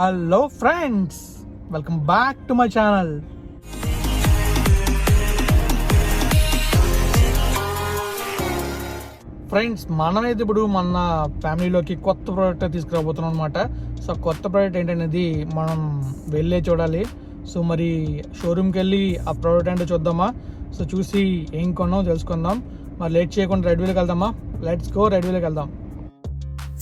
Hello friends welcome back to my channel friends మనమైతే ఇప్పుడు మన ఫ్యామిలీలోకి కొత్త ప్రోడక్ట్ తీసుకురాబోతున్నాం అనమాట సో కొత్త ప్రోడక్ట్ ఏంటనేది మనం వెళ్ళే చూడాలి. సో మరి షోరూమ్కి వెళ్ళి ఆ ప్రోడక్ట్ ఏంటో చూద్దామా? సో చూసి ఏం కొన్నాం తెలుసుకుందాం. మరి లేట్ చేయకుండా రెడ్ వీల్కి వెళ్దామా? లెట్స్ గో రెడ్ వీల్కి వెళ్దాం.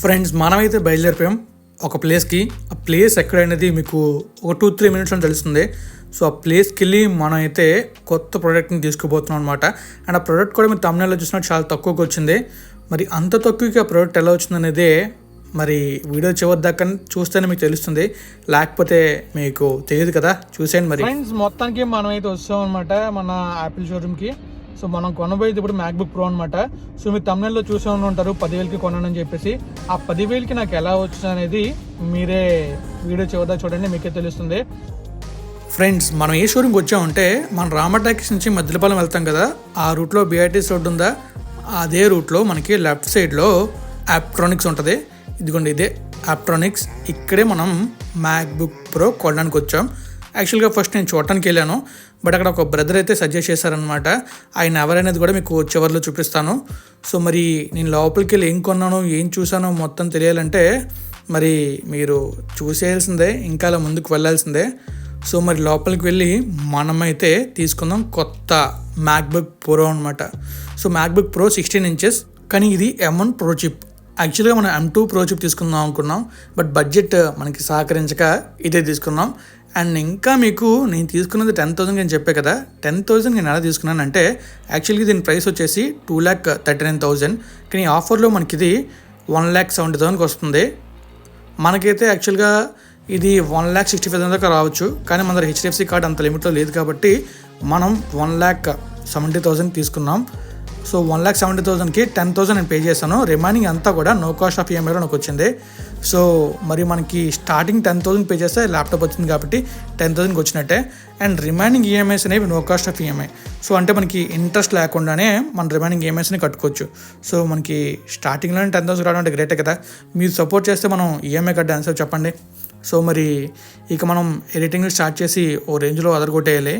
ఫ్రెండ్స్ మనమైతే బయలుదేరిపోయాం. ఒక ప్లేస్కి ఆ ప్లేస్ ఎక్కడనేది మీకు ఒక టూ త్రీ మినిట్స్లో తెలుస్తుంది. సో ఆ ప్లేస్కి వెళ్ళి మనం అయితే కొత్త ప్రోడక్ట్ని తీసుకుపోతున్నాం అనమాట అండ్ ఆ ప్రోడక్ట్ కూడా మీరు తమిళనాడులో చూసినట్టు చాలా తక్కువకి వచ్చింది. మరి అంత తక్కువకి ఆ ప్రోడక్ట్ ఎలా వచ్చింది అనేది మరి వీడియో చివరి దాకా చూస్తేనే మీకు తెలుస్తుంది. లేకపోతే మీకు తెలియదు కదా. చూసేయండి మరి. మొత్తానికి మనం అయితే వస్తాం అనమాట మన యాపిల్ షోరూమ్కి సో మనం కొనబోయేది ఇప్పుడు మ్యాక్బుక్ ప్రో అనమాట సో మీరు తమిళలో చూసే ఉంటారు పదివేలకి కొనని చెప్పేసి. ఆ పదివేలకి నాకు ఎలా వచ్చింది అనేది మీరే వీడియో చివరిదా చూడండి మీకే తెలుస్తుంది. ఫ్రెండ్స్ మనం ఏ షోరూమ్కి వచ్చామంటే మనం రామటాకిస్ నుంచి మద్దిలపాలెం వెళ్తాం కదా. ఆ రూట్లో బిఐటీస్ రోడ్డు ఉందా? అదే రూట్లో మనకి లెఫ్ట్ సైడ్లో యాప్ట్రానిక్స్ ఉంటుంది. ఇదిగోండి ఇదే యాప్ట్రానిక్స్ ఇక్కడే మనం మ్యాక్బుక్ ప్రో కొనడానికి వచ్చాం. యాక్చువల్గా ఫస్ట్ నేను చూడటానికి వెళ్ళాను. బట్ అక్కడ ఒక బ్రదర్ అయితే సజెస్ట్ చేశారనమాట ఆయన ఎవరనేది కూడా మీకు చివరిలో చూపిస్తాను. సో మరి నేను లోపలికి వెళ్ళి ఏం కొన్నానో ఏం చూసానో మొత్తం తెలియాలంటే మరి మీరు చూసేయాల్సిందే ఇంకా అలా ముందుకు వెళ్ళాల్సిందే. సో మరి లోపలికి వెళ్ళి మనమైతే తీసుకుందాం కొత్త మ్యాక్బుక్ ప్రో అనమాట so MacBook Pro sixteen inches కానీ ఇది ఎం వన్ ప్రో చిప్ యాక్చువల్గా మనం ఎం టూ ప్రో చిప్ తీసుకుందాం అనుకున్నాం. బట్ బడ్జెట్ మనకి సహకరించక ఇదే తీసుకున్నాం. అండ్ ఇంకా మీకు నేను తీసుకున్నది టెన్ థౌసండ్ నేను చెప్పే కదా టెన్ థౌసండ్ నేను ఎలా తీసుకున్నాను అంటే యాక్చువల్గా దీని ప్రైస్ వచ్చేసి two lakh thirty nine thousand కానీ ఆఫర్లో మనకి ఇది వన్ ల్యాక్ సెవెంటీ థౌసండ్కి వస్తుంది. మనకైతే యాక్చువల్గా ఇది వన్ ల్యాక్ సిక్స్టీ ఫైవ్ దాకా రావచ్చు. కానీ మన దగ్గర హెచ్డిఎఫ్సి కార్డ్ అంత లిమిట్లో లేదు కాబట్టి మనం వన్ ల్యాక్ సెవెంటీ థౌసండ్ తీసుకున్నాం. సో వన్ ల్యాక్ సెవెంటీ థౌసండ్కి టెన్ థౌసండ్ నేను పే చేశాను. రిమైనింగ్ అంతా కూడా నో కాస్ట్ ఆఫ్ ఈఎంఐలో నాకు వచ్చింది. సో మరి మనకి స్టార్టింగ్ టెన్ థౌసండ్ పే చేస్తే ల్యాప్టాప్ వచ్చింది కాబట్టి టెన్ థౌసండ్కి వచ్చినట్టే. అండ్ రిమైనింగ్ ఈఎంఐస్ అనేవి no cost of EMI. So అంటే మనకి ఇంట్రెస్ట్ లేకుండానే మన రిమైనింగ్ ఈఎంఐస్ని కట్టుకోవచ్చు. సో మనకి స్టార్టింగ్లోనే టెన్ థౌసండ్ రావడం అంటే గ్రేటే కదా. మీరు సపోర్ట్ చేస్తే మనం ఈఎంఐ కట్టే ఆన్సర్ చెప్పండి. సో మరి ఇక మనం ఎడిటింగ్ స్టార్ట్ చేసి ఓ రేంజ్లో అదరగొట్టేయాలి.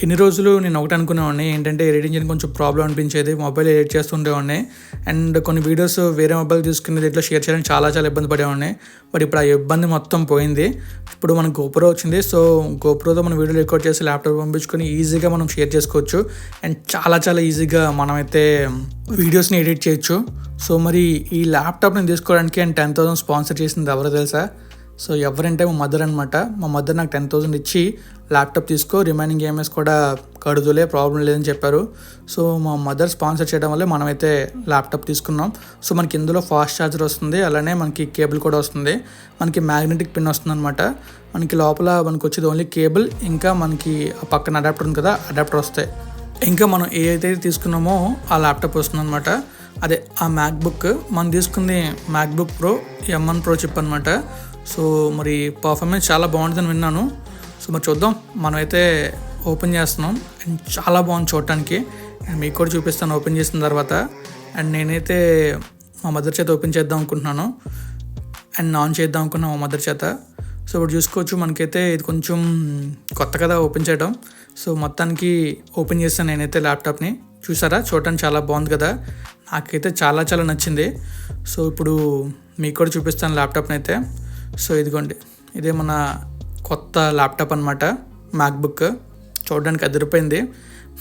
ఇన్ని రోజులు నేను ఒకటి అనుకునేవాడిని. ఏంటంటే ఎడిటింగ్ చేయడం కొంచెం ప్రాబ్లం అనిపించేది. మొబైల్ ఎడిట్ చేస్తుండేవాడిని. అండ్ కొన్ని వీడియోస్ వేరే మొబైల్ తీసుకుని దీంట్లో షేర్ చేయడానికి చాలా చాలా ఇబ్బంది పడేవాడిని. బట్ ఇప్పుడు ఆ ఇబ్బంది మొత్తం పోయింది. ఇప్పుడు మనకు గోప్రో వచ్చింది. సో గోప్రోతో మనం వీడియో రికార్డ్ చేసి ల్యాప్టాప్ పంపించుకొని ఈజీగా మనం షేర్ చేసుకోవచ్చు. అండ్ చాలా చాలా ఈజీగా మనమైతే వీడియోస్ని ఎడిట్ చేయొచ్చు. సో మరి ఈ ల్యాప్టాప్ని తీసుకోవడానికి అండ్ టెన్ థౌసండ్ స్పాన్సర్ చేసింది ఎవరో తెలుసా? సో ఎవరంటే మా మదర్ అనమాట మా మదర్ నాకు టెన్ థౌసండ్ ఇచ్చి ల్యాప్టాప్ తీసుకో రిమైనింగ్ గేమ్స్ కూడా కడుదులే ప్రాబ్లం లేదని చెప్పారు. సో మా మదర్ స్పాన్సర్ చేయడం వల్ల మనమైతే ల్యాప్టాప్ తీసుకున్నాం. సో మనకి ఇందులో ఫాస్ట్ ఛార్జర్ వస్తుంది అలానే మనకి కేబుల్ కూడా వస్తుంది. మనకి మ్యాగ్నెటిక్ పిన్ వస్తుంది అనమాట మనకి లోపల మనకి వచ్చేది ఓన్లీ కేబుల్ ఇంకా మనకి పక్కన అడాప్టర్ ఉంది కదా అడాప్టర్ వస్తాయి. ఇంకా మనం ఏదైతే తీసుకున్నామో ఆ ల్యాప్టాప్ వస్తుంది అనమాట అదే ఆ మ్యాక్బుక్ మనం తీసుకుంది MacBook Pro MN Pro chip అనమాట సో మరి పర్ఫార్మెన్స్ చాలా బాగుంటుందని విన్నాను. సో మరి చూద్దాం. మనమైతే ఓపెన్ చేస్తున్నాం. అండ్ చాలా బాగుంది చూడటానికి. అండ్ మీకు కూడా చూపిస్తాను ఓపెన్ చేసిన తర్వాత. అండ్ నేనైతే మా మదర్ చేత ఓపెన్ చేద్దాం అనుకుంటున్నాను. అండ్ ఆన్ చేద్దాం అనుకున్నాం మా మదర్ చేత. సో ఇప్పుడు చూసుకోవచ్చు మనకైతే ఇది కొంచెం కొత్త కదా ఓపెన్ చేయడం. సో మొత్తానికి ఓపెన్ చేస్తాను నేనైతే ల్యాప్టాప్ని. చూసారా? చూడటానికి చాలా బాగుంది కదా. నాకైతే చాలా చాలా నచ్చింది. సో ఇప్పుడు మీకు కూడా చూపిస్తాను ల్యాప్టాప్ని అయితే. సో ఇదిగోండి. ఇదే మన కొత్త ల్యాప్టాప్ అనమాట మ్యాక్బుక్ చూడడానికి అదిరిపోయింది.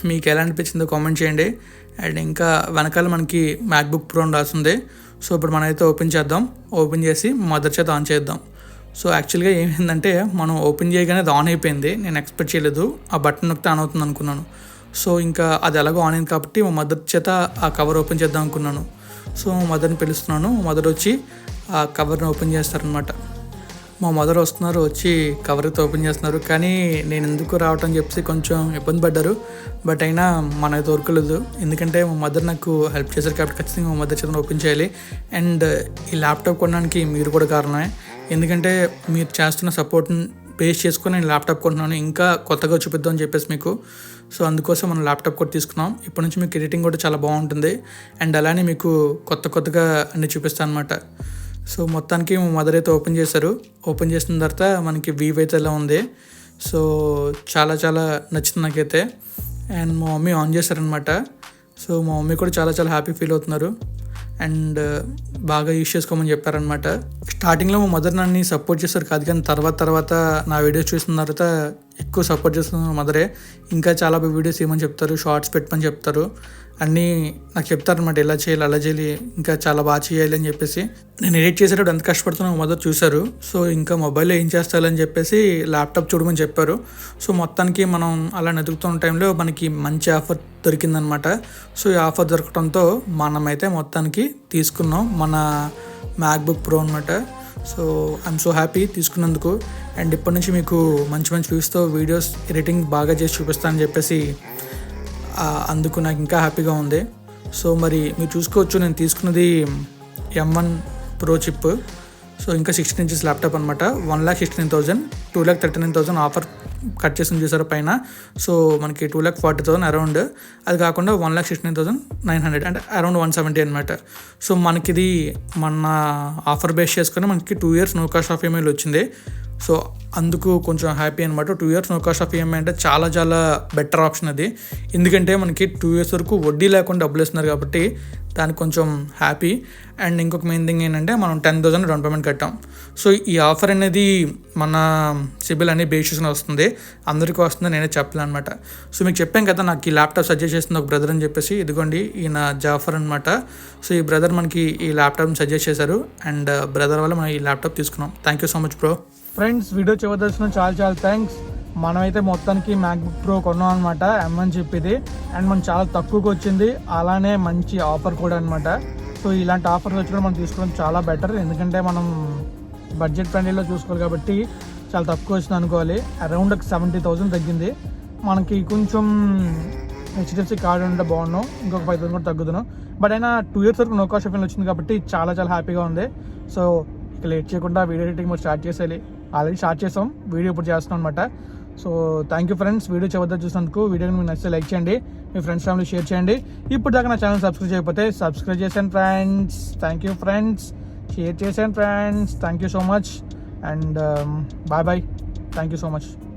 మీకు ఎలా అనిపించిందో కామెంట్ చేయండి. అండ్ ఇంకా వెనకాల మనకి మ్యాక్బుక్ ప్రో అని రాస్తుంది సో ఇప్పుడు మనమైతే ఓపెన్ చేద్దాం. ఓపెన్ చేసి మదర్ చేత ఆన్ చేద్దాం. సో యాక్చువల్గా ఏమైందంటే మనం ఓపెన్ చేయగానే అది ఆన్ అయిపోయింది. నేను ఎక్స్పెక్ట్ చేయలేదు. ఆ బటన్ నొక్కితే ఆన్ అవుతుంది అనుకున్నాను. సో ఇంకా అది ఎలాగో ఆన్ అయింది కాబట్టి మా మదర్ చేత ఆ కవర్ ఓపెన్ చేద్దాం అనుకున్నాను. సో మా మదర్ని పిలుస్తున్నాను. మదర్ వచ్చి ఆ కవర్ని ఓపెన్ చేస్తారనమాట మా మదర్ వస్తున్నారు వచ్చి కవర్ ఓపెన్ చేస్తున్నారు. కానీ నేను ఎందుకు రావటం చెప్పి కొంచెం ఇబ్బంది పడ్డారు. బట్ అయినా మనకి దొరకలేదు. ఎందుకంటే మా మదర్ నాకు హెల్ప్ చేశారు కాబట్టి ఖచ్చితంగా మా మదర్ చేత ఓపెన్ చేయాలి. అండ్ ఈ ల్యాప్టాప్ కొనడానికి మీరు కూడా కారణమే. ఎందుకంటే మీరు చేస్తున్న సపోర్ట్ని బేస్ చేసుకొని నేను ల్యాప్టాప్ కొంటున్నాను. ఇంకా కొత్తగా చూపిద్దాం అని చెప్పేసి మీకు. సో అందుకోసం మనం ల్యాప్టాప్ కూడా తీసుకున్నాం. ఇప్పటి నుంచి మీకు ఎడిటింగ్ కూడా చాలా బాగుంటుంది. అండ్ అలానే మీకు కొత్త కొత్తగా అన్ని చూపిస్తాను అనమాట సో మొత్తానికి మా మదర్ అయితే ఓపెన్ చేశారు. ఓపెన్ చేసిన తర్వాత మనకి వీవ్ అయితే ఇలా ఉంది. సో చాలా చాలా నచ్చింది నాకైతే. అండ్ మా మమ్మీ ఆన్ చేశారనమాట సో మా మమ్మీ కూడా చాలా చాలా హ్యాపీ ఫీల్ అవుతున్నారు. అండ్ బాగా యూస్ చేసుకోమని చెప్పారనమాట స్టార్టింగ్లో మా మదర్ నన్ను సపోర్ట్ చేస్తారు కాదు కానీ తర్వాత తర్వాత నా వీడియోస్ చూసిన తర్వాత ఎక్కువ సపోర్ట్ చేస్తున్న మదరే. ఇంకా చాలా వీడియోస్ ఏమని చెప్తారు? షార్ట్స్ పెట్టమని చెప్తారు. అన్నీ నాకు చెప్తారనమాట ఎలా చేయాలి అలా చేయాలి ఇంకా చాలా బాగా చేయాలి అని చెప్పేసి. నేను ఎడిట్ చేసేటప్పుడు ఎంత కష్టపడుతున్నా మదర్ చూశారు. సో ఇంకా మొబైల్లో ఏం చేస్తారని చెప్పేసి ల్యాప్టాప్ చూడమని చెప్పారు. సో మొత్తానికి మనం అలా వెతుకుతున్న టైంలో మనకి మంచి ఆఫర్ దొరికిందనమాట సో ఈ ఆఫర్ దొరకడంతో మనమైతే మొత్తానికి తీసుకున్నాం. మన మ్యాక్బుక్ ప్రో అనమాట సో ఐఎమ్ సో హ్యాపీ తీసుకున్నందుకు. అండ్ ఇప్పటి నుంచి మీకు మంచి మంచి వ్యూస్తో వీడియోస్ ఎడిటింగ్ బాగా చేసి చూపిస్తానని చెప్పేసి అందుకు నాకు ఇంకా హ్యాపీగా ఉంది. సో మరి మీరు చూసుకోవచ్చు నేను తీసుకున్నది M one Pro chip so ఇంకా సిక్స్టీన్ ఇంచెస్ ల్యాప్టాప్ అనమాట one lakh sixty nine thousand two lakh thirty nine thousand offer cut చేసి చూసారు పైన? సో మనకి two lakh forty thousand around అది కాకుండా one lakh sixty nine thousand nine hundred అంటే around one seventy అనమాట so మనకిది మన ఆఫర్ బేస్ చేసుకుని మనకి two years no cost of email వచ్చింది. సో అందుకు కొంచెం హ్యాపీ అనమాట two years no cost of EMI అంటే చాలా చాలా బెటర్ ఆప్షన్ అది. ఎందుకంటే మనకి టూ ఇయర్స్ వరకు వడ్డీ లేకుండా డబ్బులు ఇస్తున్నారు కాబట్టి దానికి కొంచెం హ్యాపీ అండ్ ఇంకొక మెయిన్ థింగ్ ఏంటంటే మనం టెన్ థౌసండ్ డౌన్ పేమెంట్ కట్టాం. సో ఈ ఆఫర్ అనేది మన సిబిల్ అనే బేసిస్లో వస్తుంది. అందరికీ వస్తుంది నేనే చెప్పలేను అనమాట సో మీకు చెప్పాను కదా నాకు ఈ ల్యాప్టాప్ సజెస్ట్ చేస్తుంది ఒక బ్రదర్ అని చెప్పేసి. ఇదిగోండి ఈయన జాఫర్ అనమాట సో ఈ బ్రదర్ మనకి ఈ ల్యాప్టాప్ని సజెస్ట్ చేశారు. అండ్ బ్రదర్ వల్ల మనం ఈ ల్యాప్టాప్ తీసుకున్నాం. Thank you so much bro friends video చివరి చాలా చాలా థ్యాంక్స్ మనమైతే మొత్తానికి మ్యాక్బుక్ ప్రో కొన్నాం అనమాట ఎంఎన్ అని చెప్పేది. అండ్ మనకు చాలా తక్కువకి వచ్చింది. అలానే మంచి ఆఫర్ కూడా అనమాట సో ఇలాంటి ఆఫర్స్ వచ్చి కూడా మనం తీసుకోవడం చాలా బెటర్ ఎందుకంటే మనం బడ్జెట్ ఫ్రెండ్లీలో చూసుకోవాలి కాబట్టి చాలా తక్కువ వచ్చింది అనుకోవాలి. అరౌండ్ ఒక సెవెంటీ థౌసండ్ తగ్గింది. మనకి కొంచెం హెచ్డిఎఫ్సి కార్డు ఉంటే బాగున్నాం. ఇంకొక ఫైవ్ థౌసండ్ కూడా తగ్గుతున్నాం. బట్ అయినా టూ ఇయర్స్ వరకు నో కాస్ట్ వచ్చింది కాబట్టి చాలా చాలా హ్యాపీగా ఉంది. సో ఇక లేట్ చేయకుండా వీడియో ఎడిటింగ్ కూడా స్టార్ట్ చేసేయాలి. ఆల్రెడీ స్టార్ట్ చేసాం వీడియో ఇప్పుడు చేస్తున్నాం అనమాట so thank you friends video చివరి చూసినందుకు వీడియో మీకు నచ్చితే లైక్ చేయండి మీ ఫ్రెండ్స్ ఫ్యామిలీ షేర్ చేయండి. ఇప్పుడు దాకా నా ఛానల్ సబ్స్క్రైబ్ చేయకపోతే సబ్స్క్రైబ్ చేశాను friends thank you friends share చేశాను friends thank you so much and bye bye thank you so much